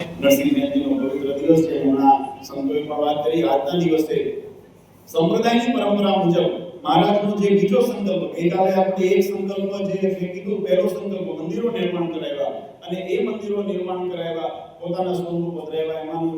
નરસિંહ સંપ્રદાયની પરંપરા મુજબ મહારાજનો બીજો સંકલ્પ આપણે એક સંકલ્પ જે મેં મંદિરો નિર્માણ કરાવ્યા અને એ મંદિરો નિર્માણ કરાવ્યા, પોતાના સ્વરૂપ બદલાવ્યા. એમાંનું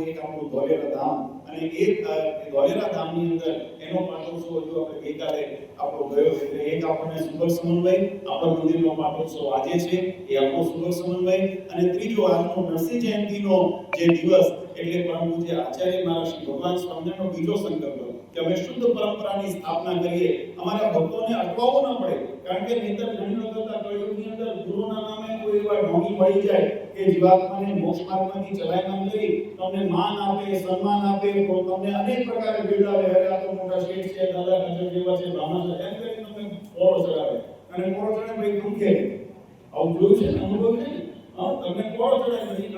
ધોલેરા ધામ અને એ અ, એ ધોલેરા ધામની અંદર એનો પાટોત્સવ જો આપણે ગઈકાલે આપણો ગયો એટલે એક આપણને સુંદર સમન્વય આપણા મંદિરનો પાટોત્સવ આજે છે. એ આપણો સુંદર સમન્વય. અને ત્રીજો આજનો નરસિંહ જયંતિનો જે દિવસ એટલે પરમ પૂજ્ય આચાર્ય મહારાજ ભગવાન સ્વામિનારાયણનો બીજો સંકલ્પ. કે અમે શુદ્ધ પરંપરાની સ્થાપના કરીએ. અમારા ભક્તોને અટકાવવો ન પડે. કારણ કે નહીંતર ઘણી વખત આ કળિયુગની અંદર ગુરુના નામે કોઈ એવા ઢોંગી મળી જાય. કે જીવાત્માને મોક્ષ માર્ગમાંથી ચલાયમાન કરી તમને માન આપે, સન્માન આપે તમને અનેક પ્રકારે બિરદાવે અરે, આ તો મોટા શેઠ છે, દાદા નજર જેવા છે, બ્રાહ્મણ છે. એમ કરીને તમને પોળો ચડાવે. અને પોળો ચડાવે ભાઈ દુખે આવું જોયું છે ને અનુભવ છે તમને પોળો ચડાવે પછી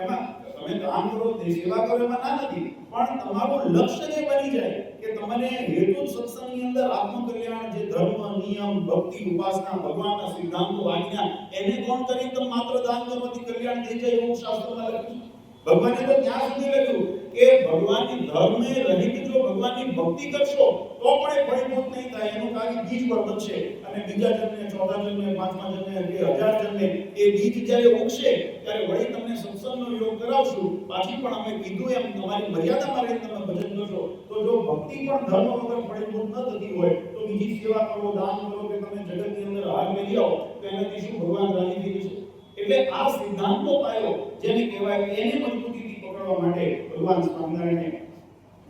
એમાં તમે કામ કરો સેવા કરો એમાં ના નથી. પણ તમારું લક્ષ્ય એ બની જાય કે તમને હેતુ સત્સંગની અંદર આત્મકલ્યાણ જે ધર્મ, નિયમ, ભક્તિ, ઉપાસના, ભગવાનના સિદ્ધાંતો, આજ્ઞા, એને કોણ કરી? તમે માત્ર દાન કરવાથી કલ્યાણ થઈ જાય એવું શાસ્ત્રમાં લખ્યું ભગવાને તો ત્યાં સુધી લખ્યું કે ભગવાનની ધર્મે રહિત જો ભગવાનની ભક્તિ કરશો, તો પણ એ ફળીભૂત નહીં થાય. એનું કાર્ય બીજ પર બનશે. અને બીજા જન્મે, ચોથા જન્મે, પાંચમા જન્મે, બે હજાર જન્મે, એ બીજ જ્યારે ઉગશે, ત્યારે વળી તમને સત્સંગનો યોગ કરાવશું. પાછી પણ અમે કીધું એમ, તમારી મર્યાદામાં રહીને તમે ભજન કરશો. તો જો ભક્તિ પણ ધર્મ વગર ફળીભૂત ન થતી હોય, તો બીજી સેવા કરો, દાન કરો કે તમે જગતની અંદર હાર મેળવી આવો તો એનાથી શું ભગવાન રાજી થઈ જશે એટલે આ સિદ્ધાંતનો પાયો જેને કહેવાય કે એને મજબૂતીથી પકડવા માટે ભગવાન સ્વામિનારાયણે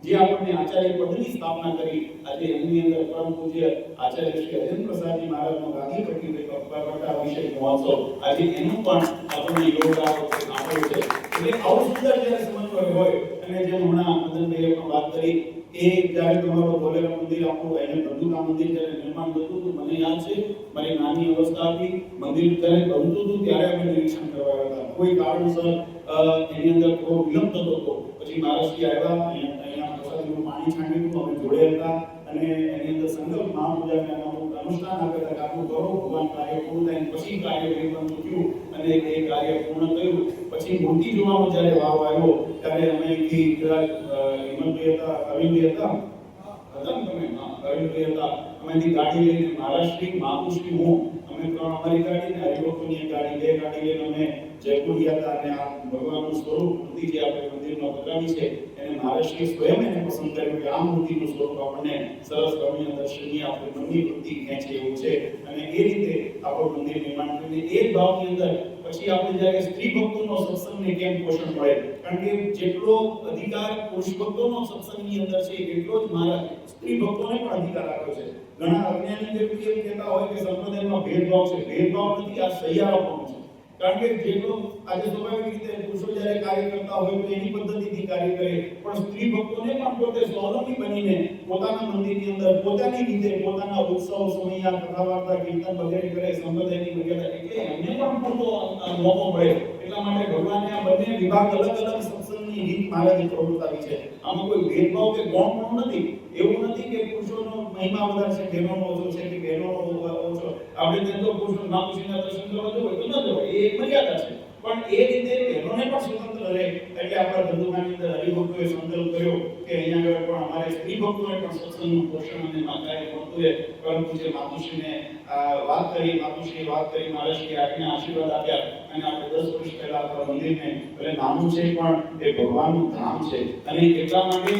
જે આપણને આચાર્ય પદની સ્થાપના કરી, આજે એમની અંદર પરમ પૂજ્ય આચાર્ય શ્રી અજેન્દ્ર પ્રસાદજી મહારાજનો ગાંધી પટ્ટી કરતા વિષય મહોત્સવ, આજે એનું પણ આપણને યોગદાન આપ્યું છે. એટલે આવું સુંદર જ્યારે સમન્વય હોય, અને જેમ હમણાં મદનભાઈએ પણ વાત કરી, એ જ્યારે તમારો ધોલેરા મંદિર આપણું, એને ધંધુકા મંદિર જ્યારે નિર્માણ થતું હતું, મને યાદ છે, મારી નાની અવસ્થા હતી મંદિર જ્યારે બનતું હતું, ત્યારે અમે નિરીક્ષણ કરવા હતા. કોઈ કારણસર એની અંદર થોડો વિલંબ થતો હતો. પછી મહારાજજી આવ્યા કે આટલું ભગવાન કાર્ય પૂર્ણ પછી કાર્ય થયું અને એ કાર્ય પૂર્ણ કર્યું. પછી મૂર્તિ જ્યારે વાવ આવ્યો, ત્યારે અમે હતા અરવિંદભાઈ હતા. હતા હતા. અમે અહીંથી ગાડી લઈને મહારાષ્ટ્રી માતુશ્રી હું અમે ત્રણ અમારી ગાડી ને હરિભક્તોની ગાડી બે ગાડી લઈને અમે જયપુર ગયા હતા અને આ ભગવાનનું સ્વરૂપ, મૂર્તિ જે આપણે મંદિરમાં બતાવી છે, એને મહારાષ્ટ્રી સ્વયં એને પસંદ કર્યું કે આ મૂર્તિનું સ્વરૂપ આપણને સરસ રમણીય દર્શનીય આપણે મનની વૃત્તિ ખેંચે એવું છે. અને એ રીતે આપણું મંદિર નિર્માણ કરીને એ જ ભાવની અંદર પછી આપણે જ્યારે સ્ત્રી ભક્તોનો સત્સંગને કેમ પોષણ મળે? કારણ કે જેટલો અધિકાર પુરુષ ભક્તોનો સત્સંગની અંદર છે, એટલો જ મારા સ્ત્રી ભક્તોને પણ અધિકાર આપ્યો છે. ઘણા અજ્ઞાની વ્યક્તિ એમ કહેતા હોય કે સંપ્રદાયમાં ભેદભાવ છે. ભેદભાવ નથી, આ સહિયારોપણ છે. કારણ કે જેટલો આજે સ્વાભાવિક રીતે પુરુષો કાર્ય કરતા હોય તો એની પદ્ધતિથી કાર્ય કરે. પણ સ્ત્રી ભક્તોને પણ પોતે સ્વાવલંબી બનીને પોતાના મંદિરની અંદર પોતાની રીતે પોતાના ઉત્સવ સમયા કથા વાર્તા કીર્તન વગેરે કરે, સંપ્રદાયની મર્યાદા એટલે એમને પણ પૂરતો મોકો મળે. એટલા માટે ભગવાને આ બંને વિભાગ અલગ અલગ સત્સંગની રીત મહારાજે આવી છે. આમાં કોઈ ભેદભાવ કે ગૌણ પણ નથી. એવું નથી કે પુરુષોનો મહિમા વધારે છે બહેનોનો ઓછો છે કે બહેનોનો ઓછો. આપણે તેમ તો પુરુષો મહાપુરુષના દર્શન કરવા જવું હોય તો ન જવાય. એ એક મર્યાદા છે. પણ એ રીતે બહેનોને પણ સ્વતંત્ર રહે, એટલે આપણા ધંધુકાની અંદર હરિભક્તોએ સંકલ્પ કર્યો કે અહીંયા આગળ પણ અમારે સ્ત્રી ભક્તોને પણ સત્સંગનું પોષણ અને માતાએ રહે પરંતુ જે માતુશ્રીને વાત કરી માતુશ્રી વાત કરી મહારાજશ્રી આજ્ઞા આશીર્વાદ આપ્યા અને આપણે દસ વર્ષ પહેલા આપણા મંદિરને ભલે નાનું છે પણ એ ભગવાનનું ધામ છે. અને એટલા માટે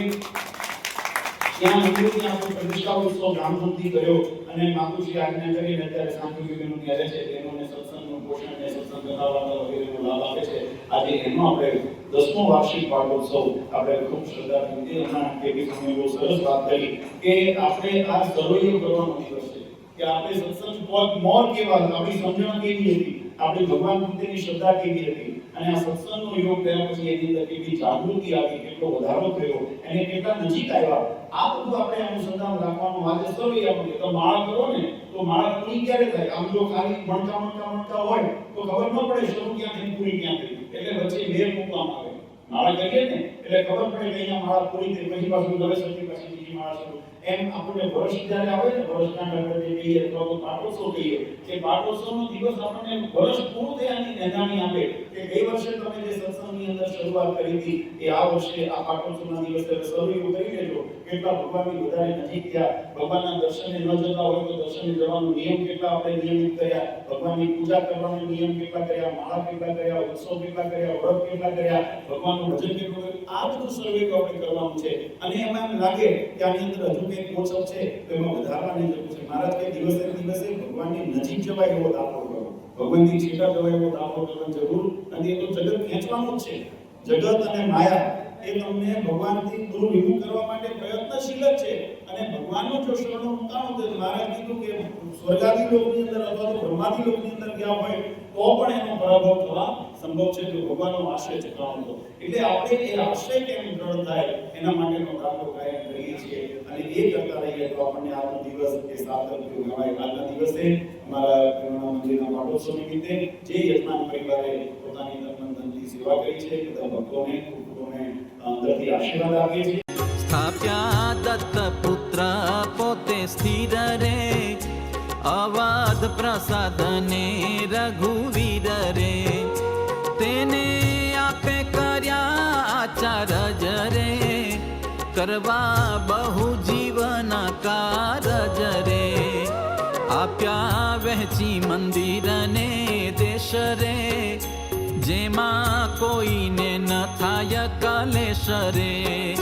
ત્યાં મંદિરની આપણે પ્રતિષ્ઠા ઉત્સવ ધામધૂમથી કર્યો અને માતુશ્રી આજ્ઞા કરીને અત્યારે સાંસ્કૃતિકનું ત્યારે છે. તેનોને સત્સંગનું પોષણ અને સત્સંગ કથા વાર્તા વગેરેનો લાભ આપે છે. આજે એનો આપણે દસમો વાર્ષિક પાટોત્સવ આપણે ખૂબ શ્રદ્ધાથી હમણાં કેપી સ્વામીએ બહુ સરસ વાત કરી કે આપણે આ સરોયો કરવાનો દિવસ છે. કે આપણે સત્સંગ મોર કેવા આપણી સમજણ કેવી હતી? આપણી ભગવાન પ્રત્યેની શ્રદ્ધા કેવી હતી? અને આ સત્સંગનો યોગ થયા પછી એની અંદર કેટલી જાગૃતિ આવી, કેટલો વધારો થયો, એને કેટલા નજીક આવ્યા, આ બધું આપણે અનુસંધાન રાખવાનું આજે સર્વે આપણે તો માળા કરો ને, તો માળા પૂરી ક્યારે થાય? આમ જો ખાલી મણકા મણકા મણકા હોય, તો ખબર ન પડે શરૂ ક્યાં થઈ પૂરી ક્યાં થઈ. એટલે વચ્ચે બે મૂકવામાં આવે. માળા કરીએ ને એટલે ખબર પડે કે અહીંયા માળા પૂરી થઈ પછી પાછું દવે સતી પછી બીજી માળા શરૂ એમ આપણને વર્ષ જ્યારે આવે ને, વર્ષના નગર જે કહીએ અથવા તો પાટોત્સવ કહીએ. કે પાટોત્સવનો દિવસ આપણને વર્ષ પૂરું થયાની નિદાની આપે. કે ગઈ વર્ષે તમે જે સત્સંગની અંદર શરૂઆત કરી હતી, એ આ વર્ષે આ પાટોત્સવના દિવસે એવું કરી લેજો કેટલા ભગવાનની વધારે નજીક થયા. ભગવાનના દર્શને ન જતા હોય તો દર્શને જવાનો નિયમ કેટલા આપણે નિયમિત કર્યા? ભગવાનની પૂજા કરવાનો નિયમ કેટલા કર્યા? માળા કેટલા કર્યા? ઉત્સવ કેટલા કર્યા? વ્રત કેટલા કર્યા? ભગવાનનું ભજન કેટલું કર્યું? આ બધું સર્વે આપણે કરવાનું છે. અને એમાં એમ લાગે કે આની અંદર હજુ કંઈક મોસમ છે, તો એમાં વધારવાની જરૂર છે મહારાજ કે દિવસે દિવસે ભગવાનની નજીક જવાય એવો દાખલો કરો. ભગવાનની છેટા જવાય એવો દાખલો કરવાની જરૂર નથી. એ તો જગત ખેંચવાનું જ છે. જગત અને માયા એ તમને ભગવાનથી દૂર વિમુખ કરવા માટે પ્રયત્નશીલ જ છે. અને છો શરણો મુકાણું તો મહારાજ કીધું કે સ્વર્ગાદી લોકની અંદર અથવા તો બ્રહ્માદી લોકની અંદર ગયા હોય, તો પણ એનો પરાભવ થવા સંભવ છે જો ભગવાનનો આશ્રય છે તો એટલે આપણે એ આશ્રય કેમ દ્રઢ થાય? એના માટેનો દાખલો કાયમ કરીએ છીએ અને એ કરતા રહીએ તો આપણને આજનો દિવસ એ સાર્થક થયો. કહેવાય આજના દિવસે અમારા કરુણા મંદિરના પાટોત્સવ નિમિત્તે જે યજમાન પરિવારે પોતાની તનમનથી સેવા કરી છે, બધા ભક્તોને, કુટુંબોને અંદરથી આશીર્વાદ આપીએ છીએ. સ્થાપ્યા દત્તપુત્ર પોતે સ્થિર રે. અવાધ પ્રસાદને રઘુવીર રે. તેને આપે કર્યા આચારજ રે. કરવા બહુ જીવના કારજ રે. આપ્યા વહેંચી મંદિરને દેશ રે. જેમાં કોઈને ન થાય કલેશ રે.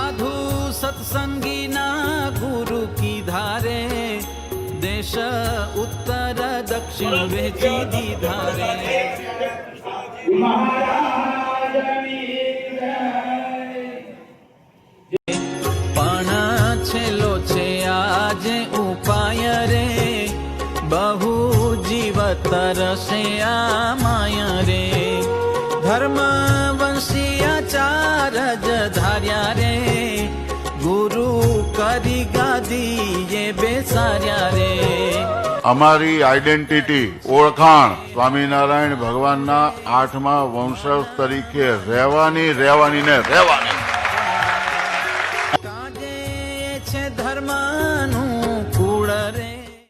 સાધુ સત્સંગીના ગુરુ કીધા રે દેશ ઉત્તર દક્ષિણ વેચી દીધા રે પણ છેલ્લો છે આજે ઉપાય રે બહુ જીવ તરસે આ માય રે ધર્મ વંશીયાચાર જ ધાર્યા રે, ગુરુ કરી ગાદી એ બેસાર્યા રે. અમારી આઈડેન્ટિટી, ઓળખાણ, સ્વામિનારાયણ ભગવાનના આઠમા વંશજ તરીકે રહેવાની રહેવાની ને રહેવાની.